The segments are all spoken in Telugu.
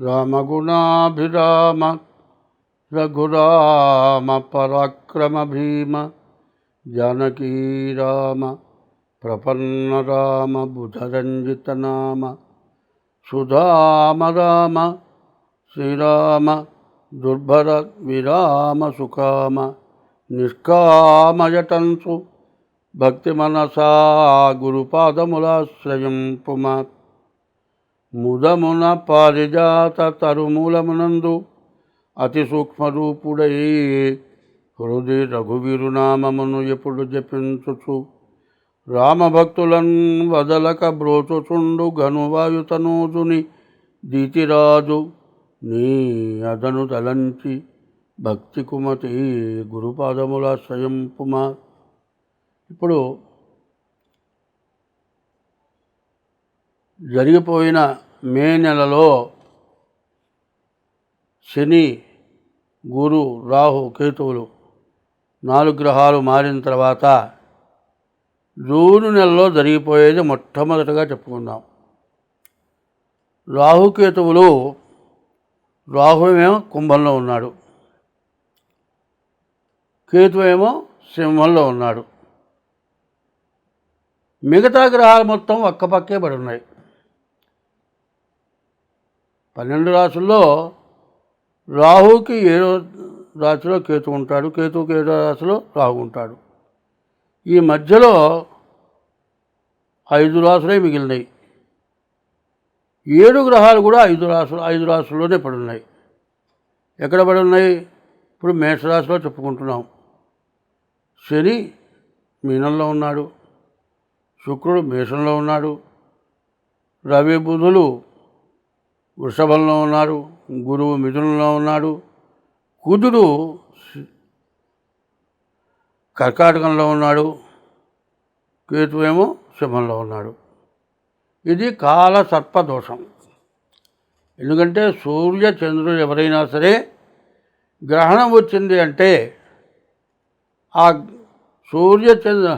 रामगुणाभिराम रघुराम पराक्रमभीम जानकी राम प्रपन्नराम बुधरञ्जितनाम सुधाम राम श्रीराम दुर्भरविराम सुकाम निष्कामयटन्सु भक्तिमनसा गुरुपादमुलाश्रयं पुमात्। ముదమున పారిజాత తరుమూలమునందు అతి సూక్ష్మరూపుడై హృది రఘువీరునామమును ఎప్పుడు జపించుచు రామభక్తులన్ వదలక బ్రోచుచుండు ఘనువాయుతనూజుని దీతిరాజు నీ అదను తలంచి భక్తి కుమతి గురుపాదముల స్వయంపుమా. ఇప్పుడు జరిగిపోయిన మే నెలలో శని గురు రాహు కేతువులు నాలుగు గ్రహాలు మారిన తర్వాత జూను నెలలో జరిగిపోయేది మొట్టమొదటగా చెప్పుకుందాం. రాహుకేతువులు రాహువేమో కుంభంలో ఉన్నాడు. కేతువేమో సింహంలో ఉన్నాడు. మిగతా గ్రహాలు మొత్తం ఒక్కపక్కే పడి ఉన్నాయి. పన్నెండు రాసుల్లో రాహుకి ఏడో రాశిలో కేతు ఉంటాడు? కేతువుకి ఏడో రాశిలో రాహు ఉంటాడు? ఈ మధ్యలో ఐదు రాసులే మిగిలినాయి. ఏడు గ్రహాలు కూడా ఐదు రాసులు ఐదు రాసుల్లోనే పడి ఉన్నాయి ఎక్కడ పడున్నాయి? ఇప్పుడు మేషరాశిలో చెప్పుకుంటున్నాం. శని మీనంలో ఉన్నాడు. శుక్రుడు మేషంలో ఉన్నాడు. రవి బుధులు వృషభంలో ఉన్నారు గురువు మిథునంలో ఉన్నాడు. కుజుడు కర్కాటకంలో ఉన్నాడు కేతు ఏమో సింహంలో ఉన్నాడు. ఇది కాల సర్పదోషం ఎందుకంటే సూర్య చంద్రుడు ఎవరైనా సరే గ్రహణం వచ్చింది అంటే ఆ సూర్య చంద్ర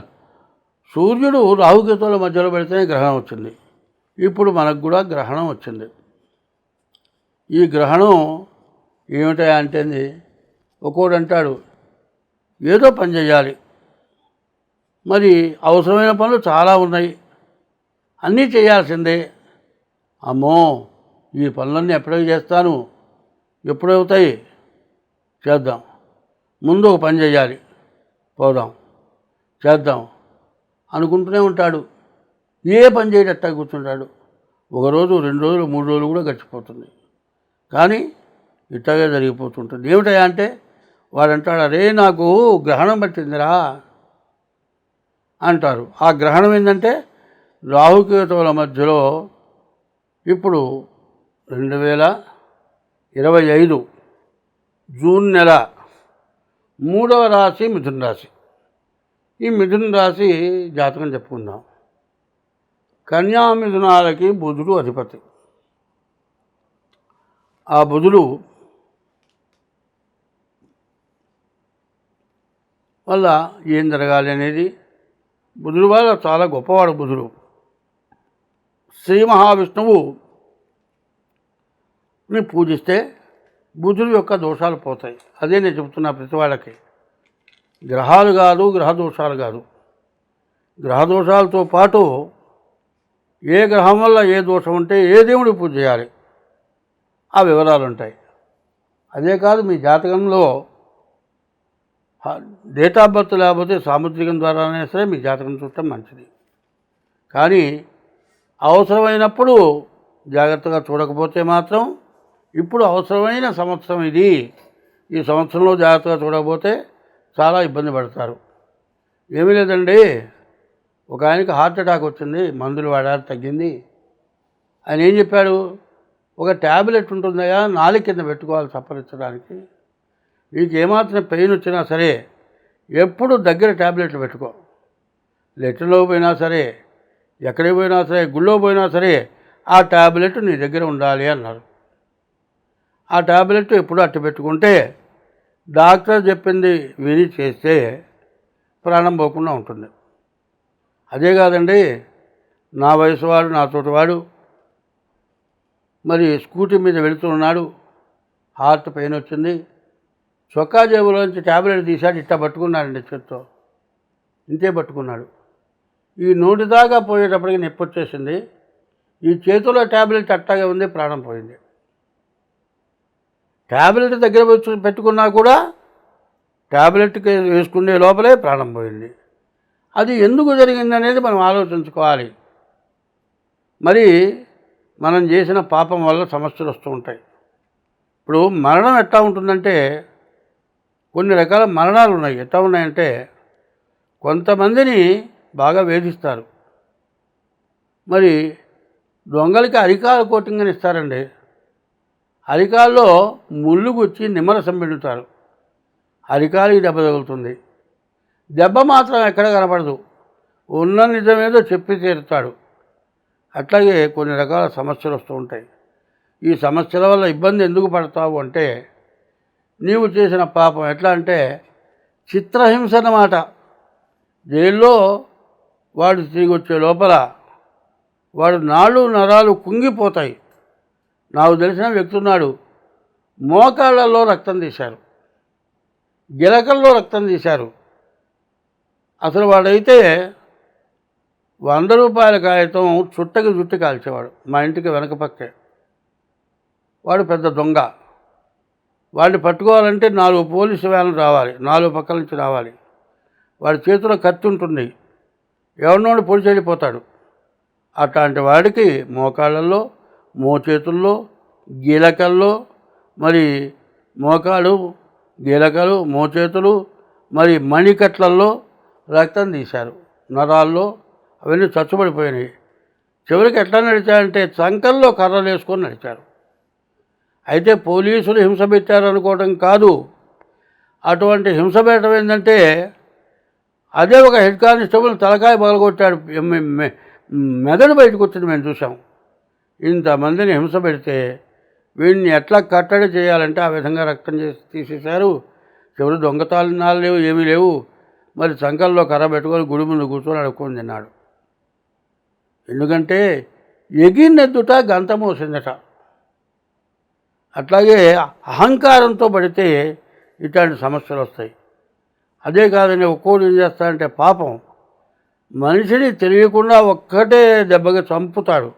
సూర్యుడు రాహుకేతువుల మధ్యలో పెడితేనే గ్రహణం వచ్చింది. ఇప్పుడు మనకు కూడా గ్రహణం వచ్చింది. ఈ గ్రహణం ఏమిటా అంటే ఒక్కోడు అంటాడు ఏదో పని చేయాలి మరి అవసరమైన పనులు చాలా ఉన్నాయి. అన్నీ చేయాల్సిందే అమ్మో ఈ పనులన్నీ ఎప్పటికి చేస్తాను? ఎప్పుడవుతాయి? చేద్దాం. ముందు ఒక పని చేయాలి పోదాం. చేద్దాం. అనుకుంటూనే ఉంటాడు. ఏ పని చేయటట్టా కూర్చుంటాడు. ఒకరోజు రెండు రోజులు మూడు రోజులు కూడా గడిచిపోతుంది. కానీ ఇట్లాగే జరిగిపోతుంటుంది. ఏమిటయా అంటే వాడంటాడు అరే నాకు గ్రహణం పట్టిందిరా అంటారు. ఆ గ్రహణం ఏంటంటే రాహుకేతువుల మధ్యలో ఇప్పుడు రెండు వేల ఇరవై ఐదు జూన్ నెల మూడవ రాశి మిథున రాశి. ఈ మిథున రాశి జాతకం చెప్పుకుందాం. కన్యామిథునాలకి బుధుడు అధిపతి. ఆ బుధుడు వల్ల ఏం జరగాలి అనేది బుధుడు వల్ల చాలా గొప్పవాడు బుధుడు. శ్రీ మహావిష్ణువు ని పూజిస్తే బుధుడు యొక్క దోషాలు పోతాయి. అదే నేను చెబుతున్నా ప్రతి వాళ్ళకి. గ్రహాలు కాదు గ్రహ దోషాలు కాదు. గ్రహ దోషాలతో పాటు ఏ గ్రహం వల్ల ఏ దోషం ఉంటే ఏ దేవుడి పూజ చేయాలి? ఆ వివరాలు ఉంటాయి అదే కాదు మీ జాతకంలో డేట్ ఆఫ్ బర్త్ లేకపోతే సాముద్రికం ద్వారానే సరే మీ జాతకం చూడటం మంచిది. కానీ అవసరమైనప్పుడు జాగ్రత్తగా చూడకపోతే మాత్రం ఇప్పుడు అవసరమైన సంవత్సరం ఇది. ఈ సంవత్సరంలో జాగ్రత్తగా చూడకపోతే చాలా ఇబ్బంది పడతారు. ఏమీ లేదండి. ఒక ఆయనకి హార్ట్ అటాక్ వచ్చింది మందులు వాడాలి తగ్గింది. ఆయన ఏం చెప్పాడు? ఒక ట్యాబ్లెట్ ఉంటుందయా నాలుగు కింద పెట్టుకోవాలి సప్పరించడానికి నీకు ఏమాత్రం పెయిన్ వచ్చినా సరే ఎప్పుడు దగ్గర ట్యాబ్లెట్లు పెట్టుకో. లెటర్లో పోయినా సరే ఎక్కడికి పోయినా సరే గుళ్ళో పోయినా సరే ఆ ట్యాబ్లెట్ నీ దగ్గర ఉండాలి అన్నారు. ఆ ట్యాబ్లెట్ ఎప్పుడు అట్టు పెట్టుకుంటే డాక్టర్ చెప్పింది విని చేస్తే ప్రాణం పోకుండా ఉంటుంది. అదే కాదండి నా వయసు వాడు నా తోటి వాడు మరి స్కూటీ మీద వెళుతున్నాడు. హార్ట్ పెయిన్ వచ్చింది. చొక్కా జేబులోంచి ట్యాబ్లెట్ తీశాడు. ఇట్టా పట్టుకున్నాడండి చేత్తో. ఇంతే పట్టుకున్నాడు. ఈ నోటి దాకా పోయేటప్పటికి నొప్పి వచ్చేసింది. ఈ చేతిలో ట్యాబ్లెట్ అట్టాగా ఉంది. ప్రాణం పోయింది. ట్యాబ్లెట్ దగ్గర వచ్చి పెట్టుకున్నా కూడా ట్యాబ్లెట్ వేసుకునే లోపలే ప్రాణం పోయింది. అది ఎందుకు జరిగిందనేది మనం ఆలోచించుకోవాలి. మరి మనం చేసిన పాపం వల్ల సమస్యలు వస్తూ ఉంటాయి. ఇప్పుడు మరణం ఎట్లా ఉంటుందంటే కొన్ని రకాల మరణాలు ఉన్నాయి. ఎట్లా ఉన్నాయంటే కొంతమందిని బాగా వేధిస్తారు. మరి దొంగలకి అరికాలు కోటింగ్ అని ఇస్తారండి. అరికాల్లో ముళ్ళు గుచ్చి నిమ్మరసం పెడుతారు. అరికాలకి దెబ్బ తగులుతుంది. దెబ్బ మాత్రం ఎక్కడ కనపడదు. ఉన్న నిజమేదో చెప్పి తీరుతాడు. అట్లాగే కొన్ని రకాల సమస్యలు వస్తూ ఉంటాయి. ఈ సమస్యల వల్ల ఇబ్బంది ఎందుకు పడతావు అంటే నీవు చేసిన పాపం ఎట్లా అంటే చిత్రహింస అన్నమాట. జైల్లో వాడు తిరిగి వచ్చే లోపల వాడు నాళ్ళు నరాలు కుంగిపోతాయి. నాకు తెలిసిన వ్యక్తి ఉన్నాడు. మోకాళ్ళలో రక్తం తీశారు. గిలకల్లో రక్తం తీశారు. అసలు వాడైతే వంద రూపాయల కాగితం చుట్టకి జుట్టు కాల్చేవాడు. మా ఇంటికి వెనక పక్కే. వాడు పెద్ద దొంగ. వాడిని పట్టుకోవాలంటే నాలుగు పోలీసు వ్యాన్లు రావాలి. నాలుగు పక్కల నుంచి రావాలి. వాడి చేతిలో కత్తి ఉంటుంది. ఎవరినోడు పొడి చెడిపోతాడు అట్లాంటి వాడికి మోకాళ్ళల్లో మోచేతుల్లో గీలకల్లో మరి మోకాలు గీలకలు మోచేతులు మరి మణికట్లల్లో రక్తం తీశారు. నరాల్లో అవన్నీ చచ్చుబడిపోయినాయి. చివరికి ఎట్లా నడిచారంటే చంకల్లో కర్రలు వేసుకొని నడిచారు. అయితే పోలీసులు హింస పెట్టారు అనుకోవడం కాదు. అటువంటి హింస పెట్టడం ఏంటంటే అదే ఒక హెడ్ కానిస్టేబుల్ తలకాయ పగలగొట్టాడు. మెదడు బయటకు వచ్చింది మేము చూసాం ఇంతమందిని హింస పెడితే వీడిని ఎట్లా కట్టడి చేయాలంటే ఆ విధంగా రక్తం చేసి తీసేశారు. చివరి దొంగతాళనాలు లేవు ఏమీ లేవు. మరి సంకల్లో కర్ర పెట్టుకొని గుడి ముందు కూర్చొని అడుక్కొని తిన్నాడు. ఎందుకంటే ఎగిరినెద్దుట గంతమోసిందట. అట్లాగే అహంకారంతో పడితే ఇట్లాంటి సమస్యలు వస్తాయి అదే కాదని ఒక్కోటి ఏం చేస్తాడంటే పాపం మనిషిని తెలియకుండా ఒక్కటే దెబ్బగా చంపుతాడు.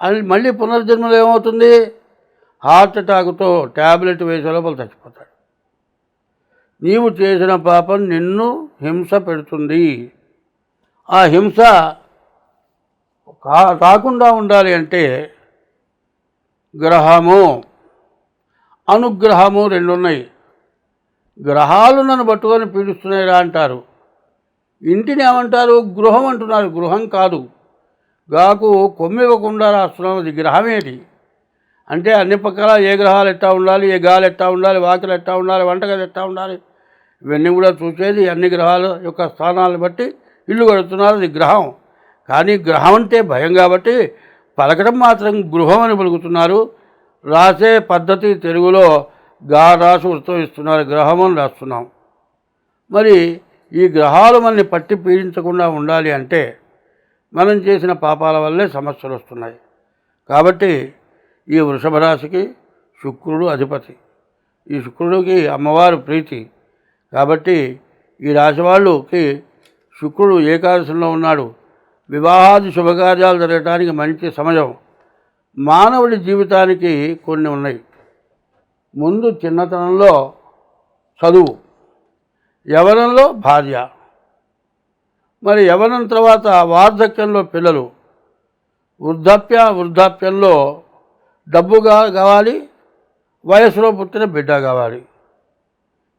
అది మళ్ళీ పునర్జన్మలో ఏమవుతుంది? హార్ట్ అటాక్తో ట్యాబ్లెట్ వేసే లోపల చచ్చిపోతాడు. నీవు చేసిన పాపం నిన్ను హింస పెడుతుంది. ఆ హింస కా కాకుండా ఉండాలి అంటే గ్రహము అనుగ్రహము రెండు ఉన్నాయి గ్రహాలు నన్ను పట్టుకొని పీడిస్తున్నాయిరా అంటారు. ఇంటిని ఏమంటారు? గృహం అంటున్నారు. గృహం కాదు. గాకు కొమ్మివ్వకుండా రాస్తున్నాం అది గ్రహమేటి అంటే అన్ని పక్కల ఏ గ్రహాలు ఎట్టా ఉండాలి? ఏ గాలి ఎట్టా ఉండాలి? వాకిలు ఎట్టా ఉండాలి? వంటగది ఎట్టా ఉండాలి? ఇవన్నీ కూడా చూసేది అన్ని గ్రహాల యొక్క స్థానాలను బట్టి ఇల్లు కడుతున్నారు. అది గ్రహం. కానీ గ్రహం అంటే భయం కాబట్టి పలకడం మాత్రం గృహం అని పలుకుతున్నారు. రాసే పద్ధతి తెలుగులో గా రాసి వృత్తం ఇస్తున్నారు. గ్రహం అని రాస్తున్నాం. మరి ఈ గ్రహాలు మనల్ని పట్టి పీడించకుండా ఉండాలి అంటే మనం చేసిన పాపాల వల్లే సమస్యలు వస్తున్నాయి. కాబట్టి ఈ వృషభ రాశికి శుక్రుడు అధిపతి. ఈ శుక్రుడికి అమ్మవారు ప్రీతి. కాబట్టి ఈ రాశి వాళ్ళకి శుక్రుడు ఏకాదశంలో ఉన్నాడు. వివాహాది శుభకార్యాలు జరగటానికి మంచి సమయం. మానవుడి జీవితానికి కొన్ని ఉన్నాయి. ముందు చిన్నతనంలో చదువు యవనంలో భార్య మరి యవనం తర్వాత వార్ధక్యంలో పిల్లలు వృద్ధాప్య వృద్ధాప్యంలో డబ్బుగా కావాలి వయసులో పుట్టిన బిడ్డ కావాలి.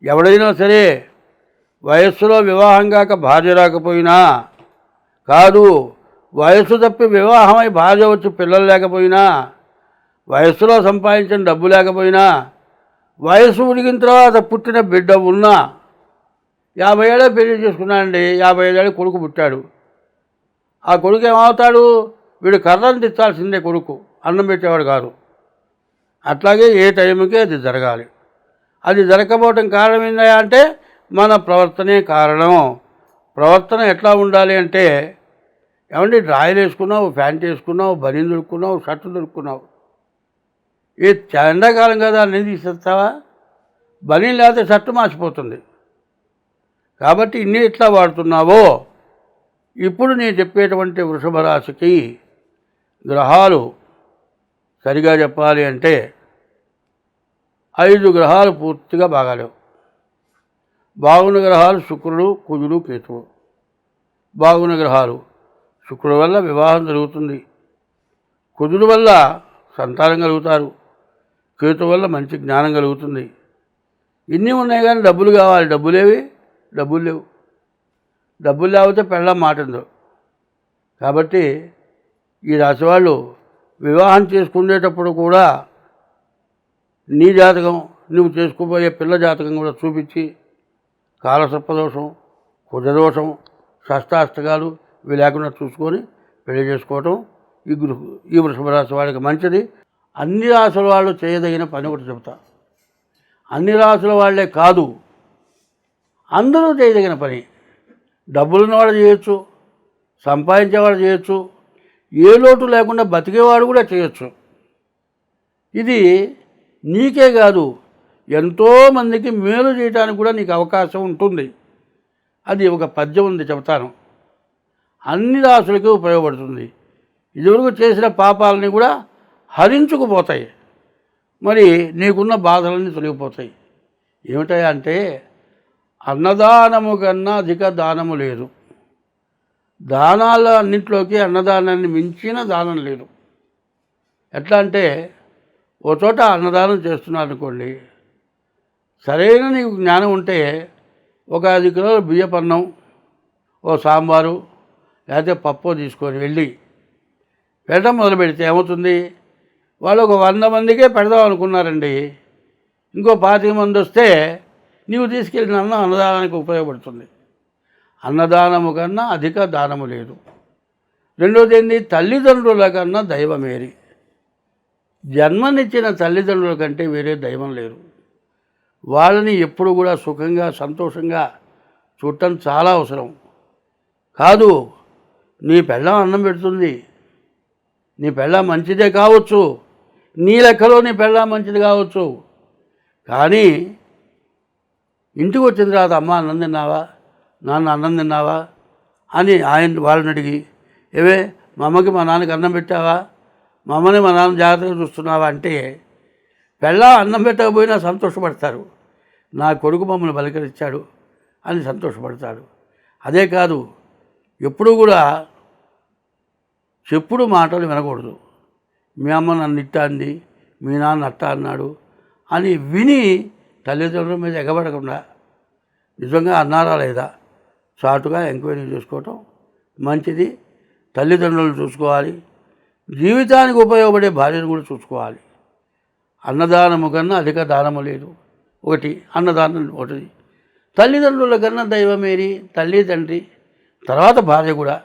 ఎవడైనా సరే వయస్సులో వివాహం కాక భార్య రాకపోయినా కాదు వయస్సు తప్పి వివాహమై భార్య వచ్చి పిల్లలు లేకపోయినా వయస్సులో సంపాదించిన డబ్బు లేకపోయినా వయసు ఉడిగిన తర్వాత పుట్టిన బిడ్డ ఉన్నా యాభై ఏళ్ళే పెళ్ళి చేసుకున్నానండి యాభై ఐదేళ్ళు కొడుకు పుట్టాడు. ఆ కొడుకు ఏమవుతాడు? వీడు కర్రను తెచ్చాల్సిందే కొడుకు అన్నం పెట్టేవాడు కాదు. అట్లాగే ఏ టైంకి అది జరగాలి. అది జరగకపోవటం కారణం ఏందా అంటే మన ప్రవర్తనే కారణం. ప్రవర్తన ఎట్లా ఉండాలి అంటే ఏమంటే డ్రాయలు వేసుకున్నావు ప్యాంట్ వేసుకున్నావు బనీన్ దొరుకున్నావు షర్ట్ దొరుకున్నావు. ఏ ఎండాకాలం కదా నేను తీసేస్తావా? బనీ లేకపోతే షర్టు మార్చిపోతుంది. కాబట్టి ఇన్ని ఎట్లా వాడుతున్నావో? ఇప్పుడు నేను చెప్పేటువంటి వృషభ రాశికి గ్రహాలు సరిగా చెప్పాలి అంటే ఐదు గ్రహాలు పూర్తిగా బాగాలేవు. బాగున్న గ్రహాలు శుక్రుడు కుజుడు కేతువు. బాగున్న గ్రహాలు శుక్రుడు వల్ల వివాహం జరుగుతుంది. కుజుడు వల్ల సంతానం కలుగుతారు. కేతు వల్ల మంచి జ్ఞానం కలుగుతుంది. ఇన్ని ఉన్నాయి కానీ డబ్బులు కావాలి. డబ్బులేవి? డబ్బులు లేవు. డబ్బులు లేకపోతే పెళ్ళం మాటందో కాబట్టి ఈ రాశి వాళ్ళు వివాహం చేసుకునేటప్పుడు కూడా నీ జాతకం నువ్వు చేసుకోబోయే పిల్ల జాతకం కూడా చూపించి కాలసర్పదోషం కుజదోషం షష్టాష్టకాలు ఇవి లేకుండా చూసుకొని పెళ్ళి చేసుకోవటం ఈ గృహ ఈ వృషభ రాశి వాడికి మంచిది. అన్ని రాసుల వాళ్ళు చేయదగిన పని ఒకటి చెబుతా. అన్ని రాసుల వాళ్ళే కాదు అందరూ చేయదగిన పని. డబ్బులున్నవాడు చేయొచ్చు సంపాదించేవాడు చేయొచ్చు ఏ లోటు లేకుండా బతికేవాడు కూడా చేయొచ్చు. ఇది నీకే కాదు ఎంతోమందికి మేలు చేయడానికి కూడా నీకు అవకాశం ఉంటుంది. అది ఒక పద్యం ఉంది చెబుతాను. అన్ని రాసులకి ఉపయోగపడుతుంది. ఇదివరకు చేసిన పాపాలని కూడా హరించుకుపోతాయి. మరి నీకున్న బాధలన్నీ తొలగిపోతాయి. ఏమిటాయి అంటే అన్నదానము కన్నా అధిక దానము లేదు. దానాల అన్నింటిలోకి అన్నదానాన్ని మించిన దానం లేదు. ఎట్లా అంటే ఓ చోట అన్నదానం చేస్తున్నారు అనుకోండి. సరైన నీకు జ్ఞానం ఉంటే ఒక ఐదు కిలోల బియ్యపన్నం ఓ సాంబారు లేకపోతే పప్పు తీసుకొని వెళ్ళి పెట్టడం మొదలు పెడితే ఏమవుతుంది? వాళ్ళు ఒక వంద మందికే పెడదాం అనుకున్నారండి. ఇంకో పాతిక మంది వస్తే నీవు తీసుకెళ్ళిన అన్నం అన్నదానానికి ఉపయోగపడుతుంది. అన్నదానము కన్నా అధిక దానము లేదు. రెండోది ఏంటి తల్లిదండ్రుల కన్నా దైవమేరి జన్మనిచ్చిన తల్లిదండ్రుల కంటే వేరే దైవం లేరు. వాళ్ళని ఎప్పుడు కూడా సుఖంగా సంతోషంగా చూడటం చాలా అవసరం. కాదు నీ పెళ్ళం అన్నం పెడుతుంది. నీ పెళ్ళం మంచిదే కావచ్చు. నీ లెక్కలో నీ పెళ్ళం మంచిది కావచ్చు. కానీ ఇంటికి వచ్చిన తర్వాత అమ్మ అన్నం తిన్నావా? నాన్న అన్నం తిన్నావా? అని ఆయన వాళ్ళని అడిగి ఏవే మా అమ్మకి మా నాన్నకి అన్నం పెట్టావా? మా అమ్మని మా నాన్న జాగ్రత్తగా చూస్తున్నావా? అంటే పెళ్ళ అన్నం పెట్టకపోయినా సంతోషపడతారు. నా కొడుకు మమ్మల్ని బలకరించాడు అని సంతోషపడతాడు అదే కాదు ఎప్పుడు కూడా చెప్పుడు మాటలు వినకూడదు. మీ అమ్మ నన్ను ఇట్టా అంది మీ నాన్న అట్టా అన్నాడు అని విని తల్లిదండ్రుల మీద ఎగబడకుండా నిజంగా అన్నారా లేదా చాటుగా ఎంక్వైరీ చేసుకోవటం మంచిది. తల్లిదండ్రులను చూసుకోవాలి. జీవితానికి ఉపయోగపడే భార్యను కూడా చూసుకోవాలి. అన్నదానము కన్నా అధిక దానము లేదు. ఒకటి అన్నదానం ఒకటి. తల్లిదండ్రుల కన్నా దైవమేరి తల్లి తండ్రి తర్వాత భార్య కూడా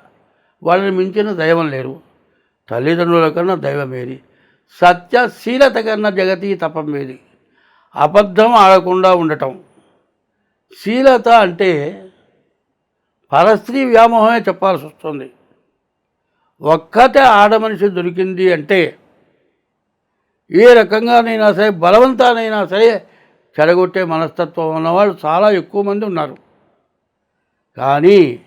వాళ్ళని మించిన దైవం లేరు. తల్లిదండ్రుల కన్నా దైవమేది సత్యశీలత కన్నా జగతి తపం అబద్ధం ఆడకుండా ఉండటం. శీలత అంటే పరస్త్రీ వ్యామోహమే చెప్పాల్సి వస్తుంది. ఒక్కతే ఆడమనిషి దొరికింది అంటే ఏ రకంగానైనా సరే బలవంతానైనా సరే చెడగొట్టే మనస్తత్వం ఉన్నవాళ్ళు చాలా ఎక్కువ మంది ఉన్నారు. కానీ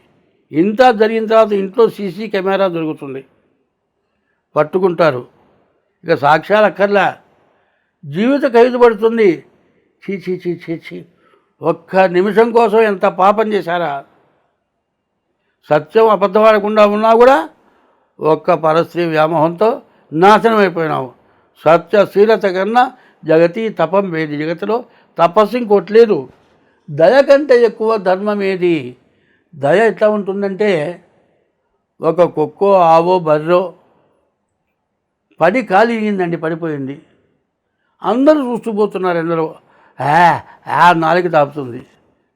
ఇంత జరిగిన తర్వాత ఇంట్లో సీసీ కెమెరా దొరుకుతుంది. పట్టుకుంటారు. ఇక సాక్ష్యాలు అక్కర్లా. జీవిత ఖైదు పడుతుంది చీ చీ చీ చీ చీ ఒక్క నిమిషం కోసం ఎంత పాపం చేశారా? సత్యం అబద్ధపడకుండా ఉన్నా కూడా ఒక్క పరస్త్రీ వ్యామోహంతో నాశనం అయిపోయినావు. సత్యశీలత కన్నా జగతి తపం వేది. జగతిలో తపస్సు ఇంకోట్లేదు దయ కంటే ఎక్కువ ధర్మం ఏది? దయ ఎట్లా ఉంటుందంటే ఒక కుక్కో ఆవో బర్రో పడి ఖాళీ అయ్యిందండి పడిపోయింది. అందరూ చూస్తూ పోతున్నారు ఎందరో. ఆ ఆ నాలుగు తాపుతుంది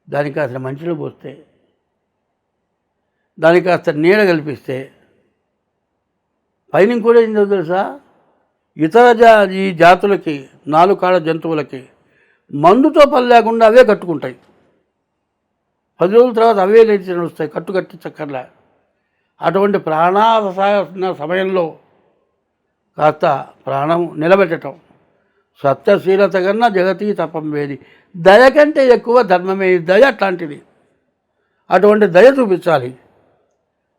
దానికి కాస్త మంచిలో పోస్తే దానికి కాస్త నీడ కల్పిస్తే పైన కూడా ఏంటో తెలుసా? ఇతర జా ఈ జాతులకి నాలుగు కాళ్ళ జంతువులకి మందుతో పని లేకుండా అవే కట్టుకుంటాయి. పది రోజుల తర్వాత అవే లేచి వస్తాయి కట్టు కట్టించక్కర్లే అటువంటి ప్రాణావసాన సమయంలో కాస్త ప్రాణం నిలబెట్టడం సత్యశీలత కన్నా జగతికి తపం వేది. దయ కంటే ఎక్కువ ధర్మమే దయ అట్లాంటిది. అటువంటి దయ చూపించాలి.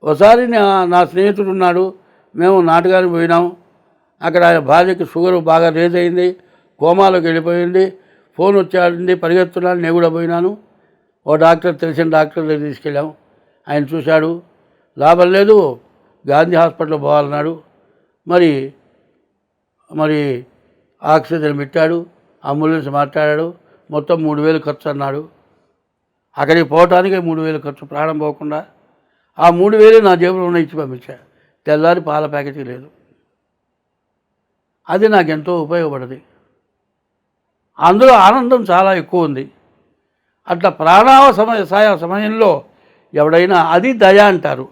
ఒకసారి నా నా స్నేహితుడు ఉన్నాడు మేము నాటకానికి పోయినాం. అక్కడ ఆయన భార్యకి షుగర్ బాగా రేజ్ అయింది కోమాలోకి వెళ్ళిపోయింది ఫోన్ వచ్చాడింది పరిగెత్తున్నాను నేను కూడా పోయినాను. ఓ డాక్టర్ తెలిసిన డాక్టర్ దగ్గర తీసుకెళ్ళాం. ఆయన చూశాడు. లాభం లేదు. గాంధీ హాస్పిటల్ పోవాలన్నాడు. మరి మరి ఆక్సిజన్ పెట్టాడు. అంబులెన్స్ మాట్లాడాడు. మొత్తం మూడు వేలు ఖర్చు అన్నాడు. అక్కడికి పోవటానికి మూడు వేలు ఖర్చు. ప్రాణం పోకుండా ఆ మూడు వేలు నా జేబులో ఉన్న ఇచ్చి పంపించా. తెల్లారి పాల ప్యాకెట్ లేదు. అది నాకు ఎంతో ఉపయోగపడది. అందులో ఆనందం చాలా ఎక్కువ ఉంది. అట్లా ప్రాణావ సమయ సాయ సమయంలో ఎవడైనా అది దయ అంటారు.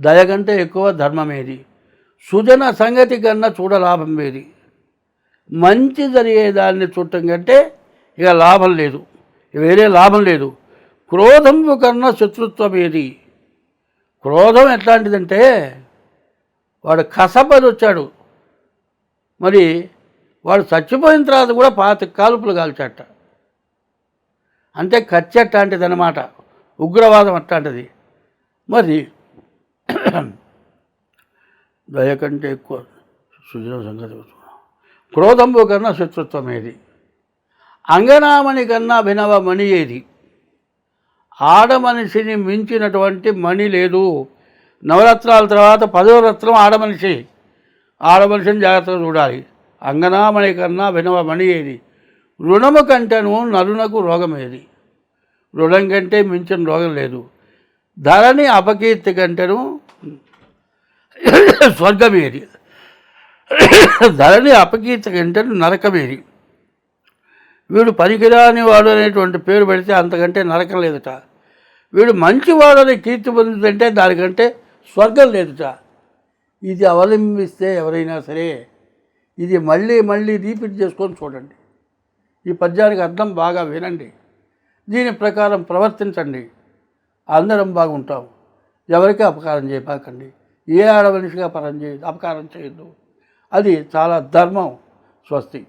దయ కంటే ఎక్కువ ధర్మమేది సుజన సంగతి కన్నా చూడ లాభం ఏది? మంచి జరిగేదాన్ని చూడటం కంటే ఇక లాభం లేదు. వేరే లాభం లేదు. క్రోధం కన్నా శత్రుత్వం ఏది? క్రోధం ఎట్లాంటిదంటే వాడు కసపది వచ్చాడు మరి వాడు చచ్చిపోయిన తర్వాత కూడా పాత కాలుపులు కాల్చాట అంటే కత్తి అట్లాంటిది అనమాట ఉగ్రవాదం అట్లాంటిది. మరి దయ కంటే ఎక్కువ సుజన సంగతి క్రోధంబు కన్నా శత్రుత్వం ఏది? అంగనామణి కన్నా అభినవ మణి ఏది? ఆడమనిషిని మించినటువంటి మణి లేదు. నవరత్నాల తర్వాత పదో రత్నం ఆడమనిషి ఆడమనిషిని జాగ్రత్తగా చూడాలి. అంగనామణి కన్నా భినవ మణి ఏది? రుణము కంటేను నరునకు రోగం ఏది రుణం కంటే మించిన రోగం లేదు. ధరని అపకీర్తి కంటేను స్వర్గమేది. ధరని అపకీర్తి కంటే నరకమేది. వీడు పనికిరాని వాడు అనేటువంటి పేరు పెడితే అంతకంటే నరకం లేదుట. వీడు మంచివాడని కీర్తి పొందుతుంటే దానికంటే స్వర్గం లేదుట. ఇది అవలంబిస్తే ఎవరైనా సరే ఇది మళ్ళీ మళ్ళీ రీపీట్ చేసుకొని చూడండి. ఈ పద్యానికి అర్థం బాగా వినండి. దీని ప్రకారం ప్రవర్తించండి. అందరం బాగుంటాం. ఎవరికి అపకారం చేయబాకండి. ఏ ఆడమనిషిగా పరం చేయదు అపకారం చేయొద్దు. అది చాలా ధర్మం స్వస్తి.